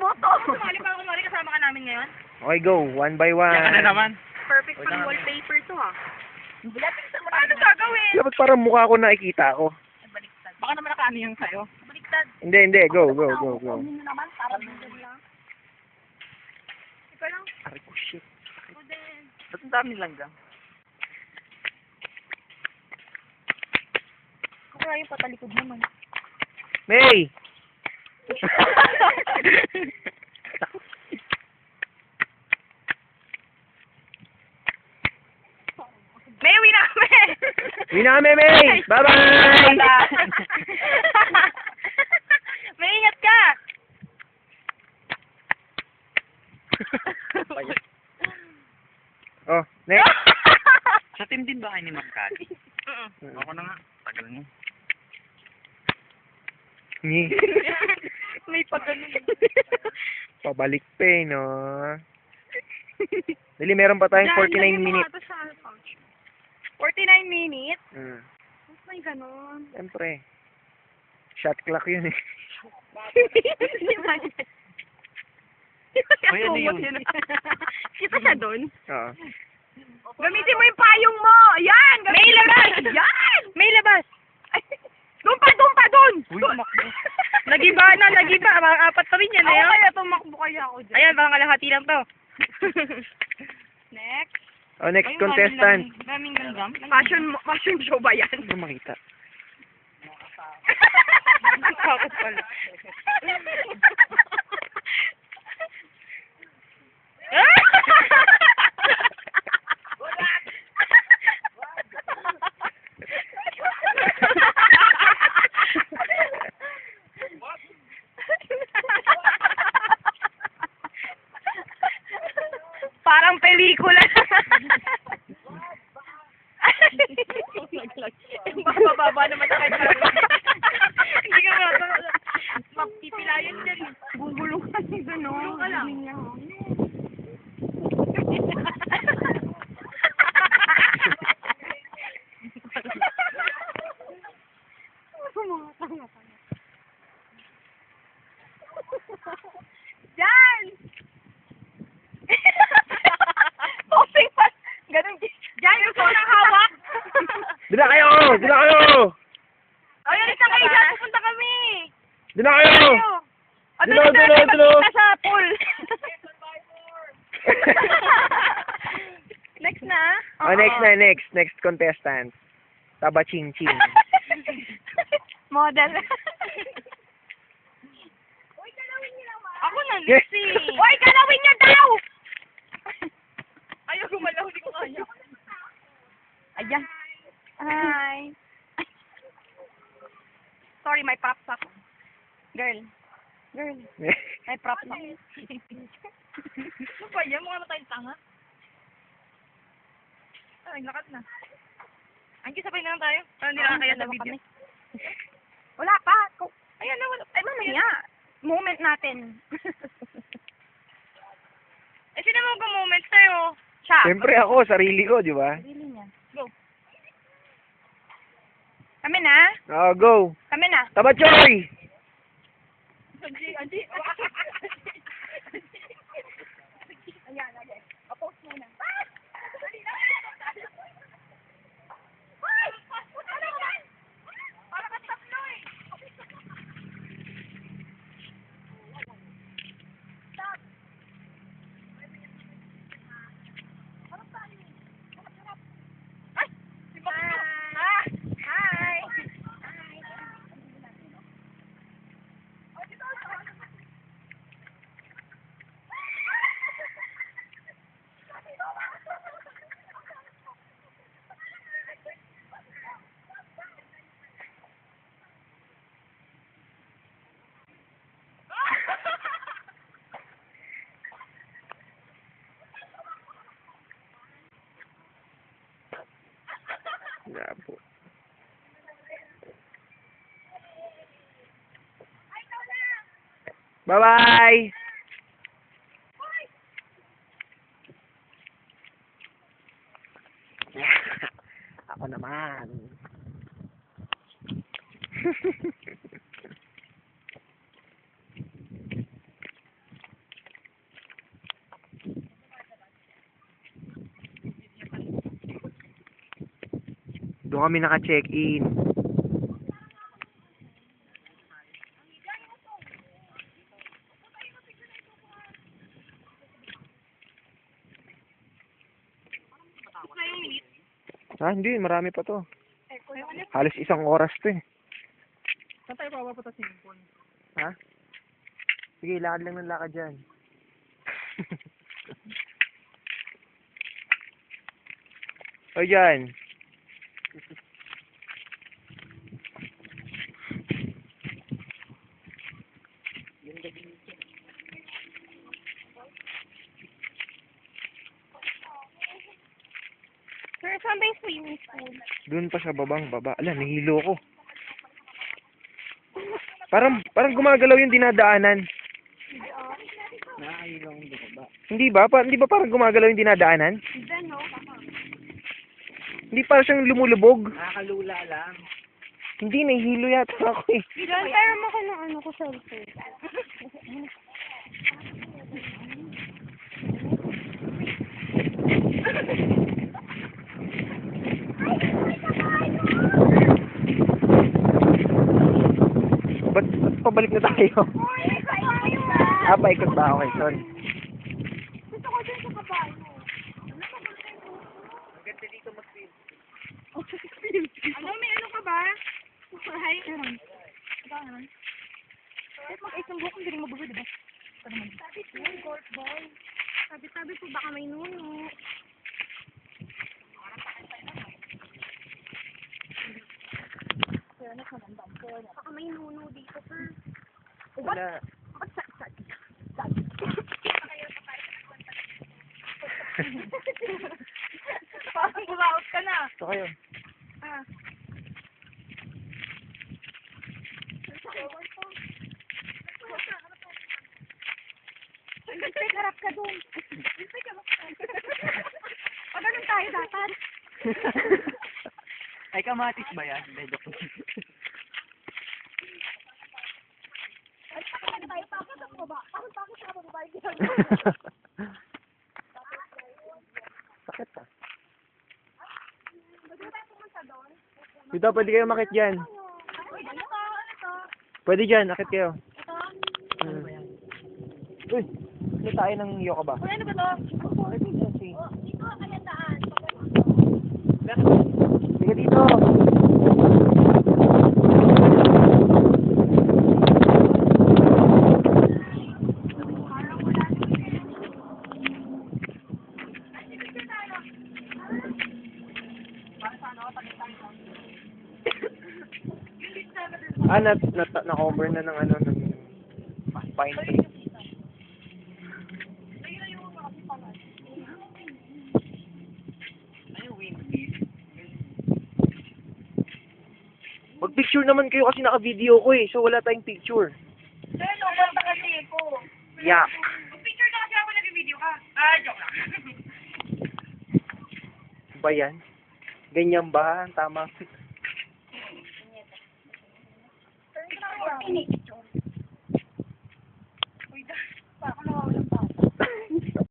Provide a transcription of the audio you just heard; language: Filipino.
boto. Sumali pa, kumari kasama ka namin ngayon. Okay, go. One by one. Yan ka na naman. Perfect Wala pang wallpaper to ha. Paano gagawin? Dapat parang mukha ko nakikita ko. Baliktad. Baka naman nakaano yung sa'yo. Baliktad. Hindi, hindi. Go, go, go, go. Mo naman para bigyan lang. Ikaw lang. Aray ko, shit. Ako din. Ba't ang daming langgam? Ako kaya yung patalikod naman. May! May uwi na kami! Uwi na kami, May! Bye-bye! May ingat ka! oh, next. Sa team din ba kayo ni Ma'am Kali? Mm. Ako na nga. Tagal mo. Ni. May pagano. Pabalik pa eh, no? Dali, meron pa tayong 49 minutes. 49 minutes? Mm. Mas may ganon. Siyempre. Shot clock yun eh. Ay, ano yun? Kita siya doon? Oo. Gamitin mo yung payong mo! Ayan! May labas! Yan! May labas! Doon pa, doon pa, doon! Uy, tumakbo. Nagiba na, nagiba. Mga apat pa rin yan. Ako Ayan. kaya tumakbo kaya ako dyan. Ayan, baka kalahati lang to. Next. Oh, next contestant. Daming langgam. Fashion, fashion show ba yan? Ano makita? Takot pellicola Ah, doon na, dulo. kita sa pool. Next na. oh, next na, next. Next contestant. Taba Ching Ching. Model. Ako na. Lucy. Uy, galawin niya daw! Ayaw gumalaw, hindi ko kaya. Ayan. Hi. Sorry, may props ako. Girl. Girl. May props ako. Ano ba yan? Mukha na tayong tanga. Ay, lakat na. Anki, sabay na lang tayo. Ano hindi na kaya sa video? kami. Wala pa. Ayan na, wala. Ay, mamaya. Moment natin. Eh, sino mo ka-moment sa'yo? Siya. Siyempre ako, sarili ko, di ba? Sarili niya. Go. Kami na? Oh, go! Kami na. Taba Choy! Anji, Anji. Ayan, ayan. Oppose muna. Hi. Hi. Labo. Bye-bye! Ako naman. Doon kami naka-check-in. Ah, hindi. Marami pa to. Halos isang oras to eh. Saan tayo papapunta sa Simpon? Ha? Sige, lakad lang ng lakad dyan. o dyan. Sir, saan ba yung swimming pool? Doon pa sa babang baba. Ala, nahilo ko. Parang, parang gumagalaw yung dinadaanan. Nakakailang ko ba? Hindi ba? Pa, hindi ba parang gumagalaw yung dinadaanan? Hindi, no? Hindi parang siyang lumulubog. Nakakalula lang. Hindi, nahihilo yata ako eh. Pero mo ko ng ano ko cellphone. pabalik na tayo? ah, paikot ba? Okay, sorry. Gusto ko dun sa kabayo. Ano, may ano ka ba? Hi. Meron. Ikaw naman. Kahit mag-isang buhok, hindi rin mabugo, diba? Sabi ko, golf ball. Sabi-sabi po, baka may nuno. Baka may nuno dito, sir. Wala. Ba't sa sa Parang bumaot ka na. Ito kayo. Ah. Tay, harap ka doon. Tay, harap ka. O, ganun tayo dapat. Ay, kamatis ba yan? Hindi, joke Sakit ah. Dito, pwede kayo makit dyan. Pwede dyan, akit kayo. Hmm. Uy, ano tayo ng yoka ba? Ano ba to? Dyan, si. Oh, dito, ayan daan. Sige dito. Ah, na, na, na-cover na ng ano, ng pine tree. Mag-picture naman kayo kasi naka-video ko eh, so wala tayong picture. No, basta kasi ko. Yak. Picture na kasi ako nag-video ka. Ah, joke lang. Ba yan? Ganyan ba? Tama. clinic